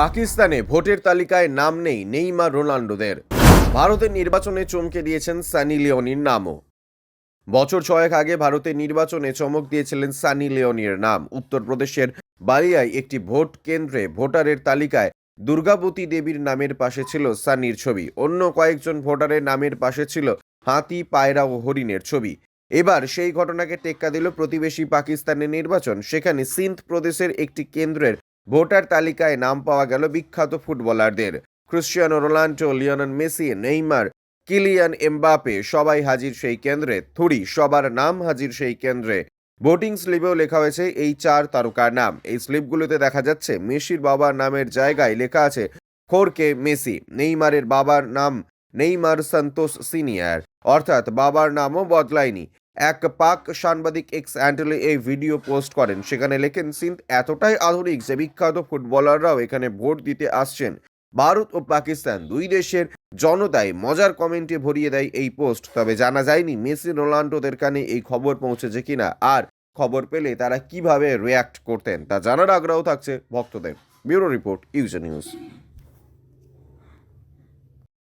পাকিস্তানে ভোটের তালিকায় নাম নেই নেইমার রোনাল্ডোদের। ভারতের নির্বাচনে চমকে দিয়েছেন সানি লিওনির নামও। বছর ছয়েক আগে ভারতের নির্বাচনে চমক দিয়েছিলেন সানি লিওনির নাম। উত্তরপ্রদেশের বালিয়ায় একটি ভোট কেন্দ্রে ভোটারের তালিকায় দুর্গাবতী দেবীর নামের পাশে ছিল সানির ছবি। অন্য কয়েকজন ভোটারের নামের পাশে ছিল হাতি, পায়রা ও হরিণের ছবি। এবার সেই ঘটনাকে টেক্কা দিল প্রতিবেশী পাকিস্তানের নির্বাচন। সেখানে সিন্ধ প্রদেশের একটি কেন্দ্রের ভোটার তালিকায় নাম পাওয়া গেল বিখ্যাত ফুটবলারদের। Cristiano Ronaldo, Lionel Messi, Neymar, Kylian Mbappe সবাই হাজির সেই কেন্দ্রে। থুড়ি সবার নাম হাজির সেই কেন্দ্রে। ভোটিং স্লিপেও লেখা হয়েছে এই চার তারকার নাম। এই স্লিপগুলোতে দেখা যাচ্ছে মেসির বাবার নামের জায়গায় লেখা আছে, খোরকে মেসি নেইমারের বাবার নাম নেইমার সন্তোষ সিনিয়র। অর্থাৎ বাবার নামও বদলায়নি। এক পাক সাংবাদিক এক্স অ্যান্ডেলে এই ভিডিও পোস্ট করেন। সেখানে লেখেন, সিন্ধ এতটাই আধুনিক যে বিখ্যাত ফুটবলাররাও এখানে ভোট দিতে আসছেন। ভারত ও পাকিস্তান দুই দেশের জনতায় মজার কমেন্টে ভরিয়ে দেয় এই পোস্ট। তবে জানা যায়নি মেসি রোনাল্ডোদের কানে এই খবর পৌঁছেছে কিনা আর খবর পেলে তারা কীভাবে রিয়্যাক্ট করতেন, তা জানার আগ্রহ থাকছে ভক্তদের। Bureau report, UJ news.